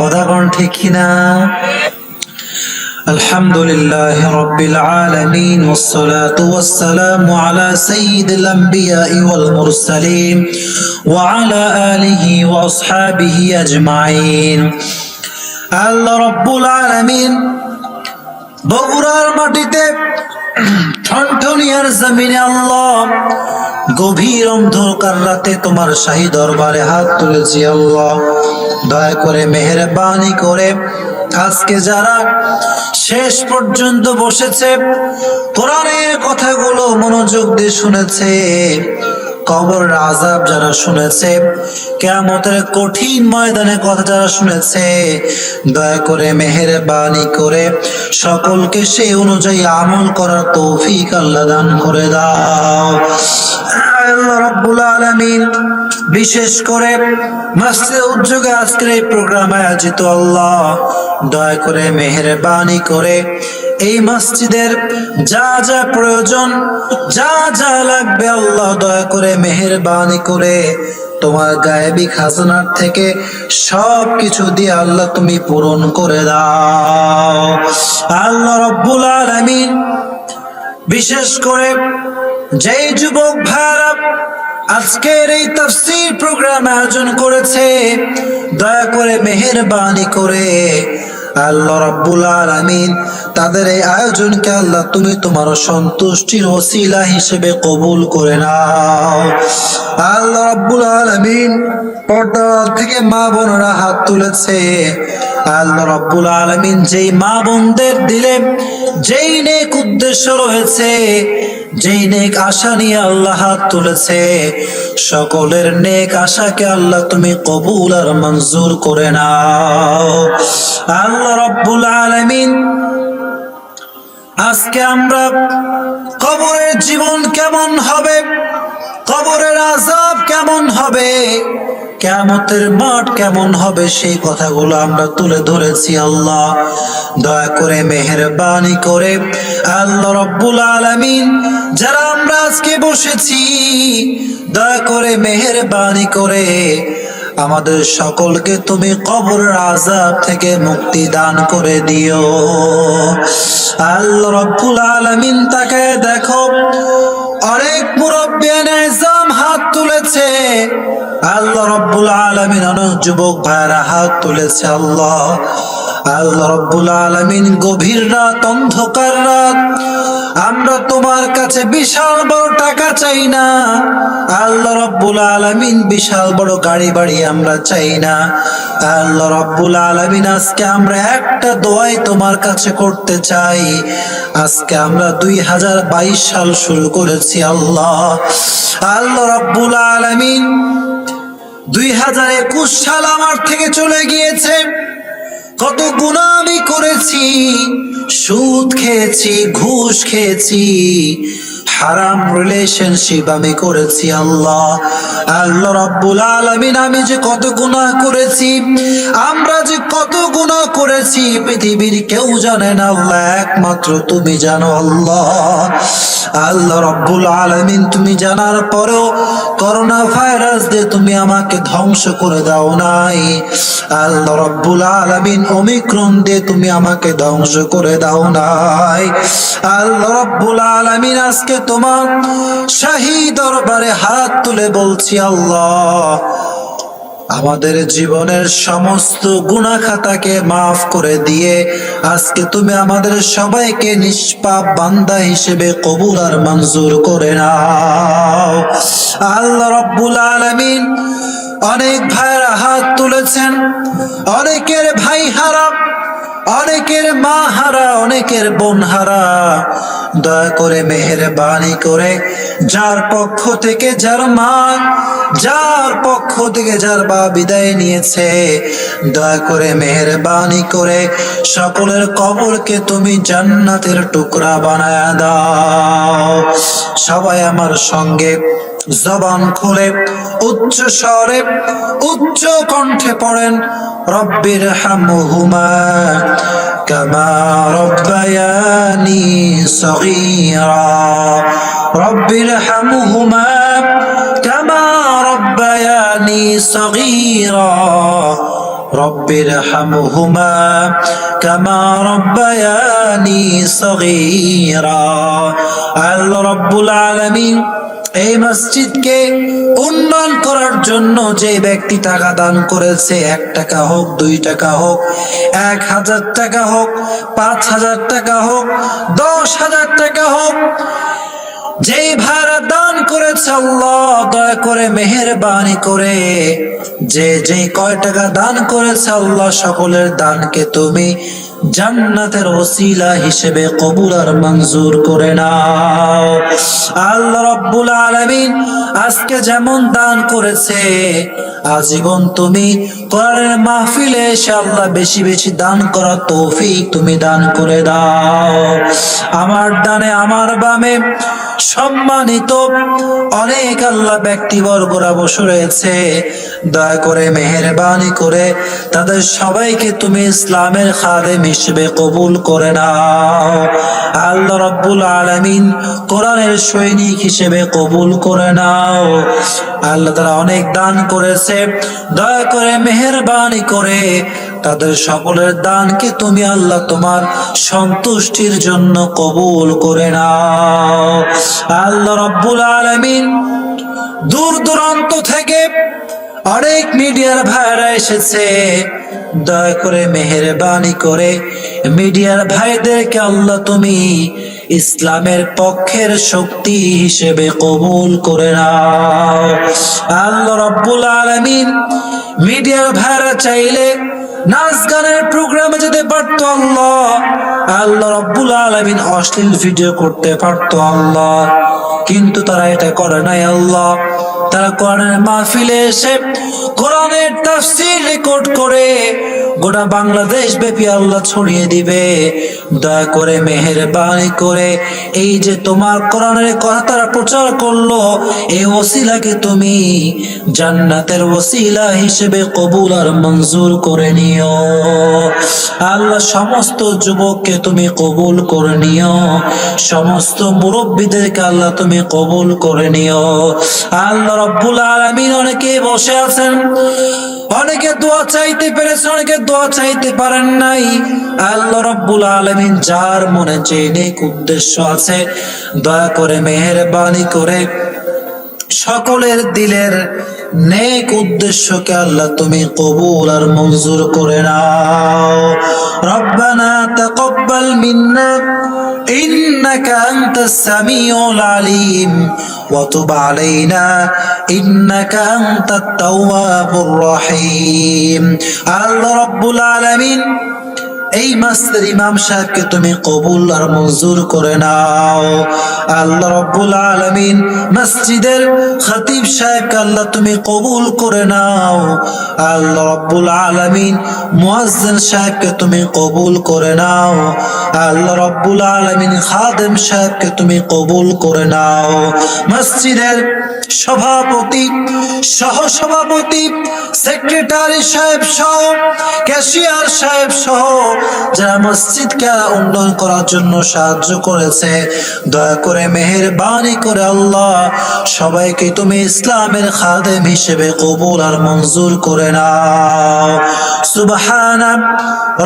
কথা কোন ঠিক কিনা الحمد لله رب العالمين والصلاة والسلام على سيد الأنبياء والمرسلين وعلى آله وأصحابه أجمعين আল্লাহ রব্বুল আলামিন বগুড়ার মাটিতে ঠনঠনিয়ার জমিনে আল্লাহ গভীর অন্ধকার রাতে তোমার শাহী দরবারে হাত তুলেছি আল্লাহ। দয়া করে মেহরবানি করে আজকে যারা শেষ পর্যন্ত বসেছে, কোরআনের কথাগুলো মনোযোগ দিয়ে শুনেছে কবর আজাব যারা শুনেছে কেমতের কঠিন ময়দানে কথা যারা শুনেছে, দয়া করে মেহেরবানি করে সকলকে সেই অনুযায়ী আমল করার তৌফিক আল্লাহ দান করে দাও। আল্লাহ রাব্বুল বিশেষ করে মসজিদ উদ্যোগে আজকের এই প্রোগ্রাম আয়োজিত আল্লাহ, দয়া করে মেহেরবানি করে এই মসজিদের যা যা প্রয়োজন, যা যা আল্লাহ দয়া করে, মেহেরবানি করে। তোমার গায়েবী খাজনার থেকে সব কিছু দিয়ে আল্লাহ তুমি পূরণ করে দাও। আল্লাহ রব্বুল আলামিন বিশেষ করে যেই যুবক ভাইরা আজকের এই তাফসীর প্রোগ্রাম আয়োজন করেছে, দয়া করে মেহেরবানি করে আল্লাহ রাব্বুল আলামিন, তাদের এই আয়োজনকে আল্লাহ তুমি তোমার সন্তুষ্টির ওসিলা হিসেবে কবুল করে নাও। আল্লাহ রাব্বুল আলামিন পর্দা থেকে মা বোনরা হাত তুলেছে। আল্লাহ রাব্বুল আলামিন যেই মা বোনদের দিলে, যেই নেক উদ্দেশ্য রয়েছে, যেই নেক আশা নিয়ে আল্লাহ হাত তুলেছে, সকলের নেক আশাকে আল্লাহ তুমি কবুল আর মঞ্জুর করে নাও। আল্লাহ রব্বুল আলামিন, আজকে আমরা কবরের জীবন কেমন হবে, কবরের আজাব কেমন হবে কেমতের মাঠ কেমন হবে সেই কথাগুলো আমরা তুলে ধরেছি, আল্লাহ। দয়া করে মেহরবানি করে আল্লাহ রব্বুল আলামিন, যারা আমরা আজকে বসেছি, দয়া করে মেহরবানি করে আমাদের সকলকে তুমি কবর আজাব থেকে মুক্তি দান করে দিও। আল্লাহ রব্বুল আলামিন আল্লাহ রব্বুল আলামিন অনেক যুবক ভাইরা হাত তুলেছে আল্লাহ। আল্লাহ রব্বুল আলামিন গভীর রাত, অন্ধকার রাত। আমরা তোমার কাছে বিশাল বড় টাকা চাই না। আল্লাহ রব্বুল আলামিন বিশাল বড় গাড়ি বাড়ি আমরা চাই না। আল্লাহ রব্বুল আলামিন আজকে আমরা একটা দোয়াই তোমার কাছে করতে চাই। আজকে আমরা দুই হাজার বাইশ সাল শুরু করেছি আল্লাহ। আল্লাহ রব্বুল আলামিন দুই হাজার একুশ সাল আমার থেকে চলে গিয়েছে। কত গুণা আমি করেছি, সুদ খেয়েছি, ঘুষ খেয়েছি। হারাম রিলেশনশিপ আমি করেছি আল্লাহ। আল্লাহ রাব্বুল আলামিন আমি যে কত গুনাহ করেছি, আমরা যে কত গুনাহ করেছি, পৃথিবীর কেউ জানে না আল্লাহ, একমাত্র তুমি জানো আল্লাহ। আল্লাহ রাব্বুল আলামিন তুমি জানার পরেও করোনা ভাইরাস দিয়ে তুমি আমাকে ধ্বংস করে দাও নাই। আল্লাহ রাব্বুল আলামিন ওমিক্রন দিয়ে তুমি আমাকে ধ্বংস করে দাও নাই। আল্লাহ রাব্বুল আলামিন আজকে তোমার শাহী দরবারে হাত তুলে বলছি আল্লাহ, আমাদের জীবনের সমস্ত গুনাহ খাতাকে মাফ করে দিয়ে আজকে তুমি আমাদের সবাইকে নিষ্পাপ বান্দা হিসেবে কবুল আর মঞ্জুর করে নাও। আল্লাহ রব্বুল আলামিন অনেক ভাইরা হাত তুলেছেন, অনেকের ভাই হারা অনেকের মা হারা, অনেকের বোন হারা। দয়া করে মেহেরবানি করে যার পক্ষ থেকে যার মা, যার পক্ষ থেকে যার বা বিদায় নিয়েছে। দয়া করে মেহেরবানি করে সকলের কবরকে তুমি জান্নাতের টুকরা বানায় দাও। সবাই আমার সঙ্গে জবান খুলে, উচ্চ স্বরে, উচ্চ কণ্ঠে পড়েন, রব্বির হামহুমা কামা রব্বায়ানি সগীরা রব্বির হামহুমা কামা রব্বায়ানি সগীরা হামহুমা কামা রব্বায়ানি সগীরা আল্লাহ রব্বুল আলামিন এই মসজিদকে উন্নয়ন করার জন্য যে ব্যক্তি টাকা দান করেছে, এক টাকা হোক, দুই টাকা হোক, এক হাজার টাকা হোক, পাঁচ হাজার টাকা হোক, দশ হাজার টাকা হোক যেই ভাড়া দান করেছে আল্লাহ, দয়া করে মেহেরবানি করে। যে যে কয় টাকা দান করেছে আল্লাহ, সকলের দানকে তুমি জান্নাতের ওসিলা হিসেবে কবুল আর মঞ্জুর করে নাও। আল্লাহ রব্বুল আলামিন আজকে যেমন দান করেছে, আজীবন তুমি কোরআনের মাহফিলে এসে আল্লাহ বেশি বেশি দান করা তৌফিক তুমি দান করে দাও। আমার দানে আমার বামে সম্মানিত অনেক আল্লাহ ব্যক্তিবর্গরা বসে রয়েছে। দয়া করে, মেহরবানি করে তাদের সবাইকে তুমি ইসলামের খাদেম হিসেবে কবুল করে নাও। আল্লাহ রব্বুল আলামিন কোরআনের সৈনিক হিসেবে কবুল করে নাও। আল্লাহ তারা অনেক দান করেছে। দয়া করে, মেহরবানি করে তাদের সকলের দানকে তুমি আল্লাহ তোমার সন্তুষ্টির জন্য কবুল করে নাও। আল্লাহ রব্বুল আলামিন দূর দূরান্ত থেকে অনেক মিডিয়ার ভাইরা এসেছে। দয়া করে মেহরবানি করে মিডিয়ার ভাইদেরকে আল্লাহ তুমি ইসলামের পক্ষের শক্তি হিসেবে কবুল করে নাও। আল্লাহ রব্বুল আলামিন মিডিয়ার ভাইরা চাইলে নাচ গানের প্রোগ্রামে যেতে পারতো আল্লাহ আল্লাহ রব্বুল আলমিন অশ্লীল ভিডিও করতে পারতো আল্লাহ। কিন্তু তারা এটা করে নাই আল্লাহ। তারা কোরআনের মাহফিলে এসে কোরআনের তাফসীর রেকর্ড করে গোটা বাংলাদেশ ব্যাপী আল্লাহ ছড়িয়ে দিবে। দয়া করে মেহেরবানি করে এই যে তোমার কোরআনের কথা তারা প্রচার করল এই ওসিলাকে তুমি জান্নাতের ওসিলা হিসেবে কবুল আর মঞ্জুর করে নিও। আল্লাহ সমস্ত যুবককে তুমি কবুল করে নিও। সমস্ত মুরব্বীদেরকে আল্লাহ তুমি কবুল করে নিও। আল্লাহ রব্বুল আলামিন অনেকে বসে আছেন অনেকে দোয়া চাইতে পেরেছে, অনেকে দোয়া চাইতে পারেন নাই। আল্লাহ রব্বুল আলামিন যার মনে যে উদ্দেশ্য আছে, দয়া করে মেহেরবানি করে সকলের দিলের নেক উদ্দেশ্যকে আল্লাহ তুমি কবুল আর মঞ্জুর করে নাও। রব্বানা তাকাব্বাল মিন্না। إنك أنت السميع العليم. وتب علينا إنك أنت التواب الرحيم. الرب رب العالمين এই মাসের ইমাম সাহেবকে তুমি কবুল আর মঞ্জুর করে নাও। আল্লাহ রব্বুল আলামিন মসজিদের খতিব সাহেবকে আল্লাহ তুমি কবুল করে নাও। আল্লাহ রব্বুল আলামিন মুয়াজ্জিন সাহেবকে তুমি কবুল করে নাও। আল্লাহ রব্বুল আলামিন খাদেম সাহেবকে তুমি কবুল করে নাও। মসজিদের সভাপতি সহ সভাপতি সেক্রেটারি সাহেব সহ, ক্যাশিয়ার সাহেব সহ যারা মসজিদকে উন্নয়ন করার জন্য সাহায্য করেছে দয়া করে মেহেরবানি করে আল্লাহ সবাইকে তুমি ইসলামের খাদেম হিসেবে কবুল আর মঞ্জুর করে নাও সুবহানা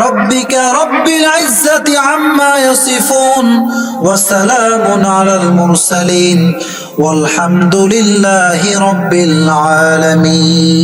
রব্বিকা রব্বিল ইজ্জাতি আম্মা ইয়াসিফুন ওয়া সালামুন আলাল মুরসালিন والحمد لله رب العالمين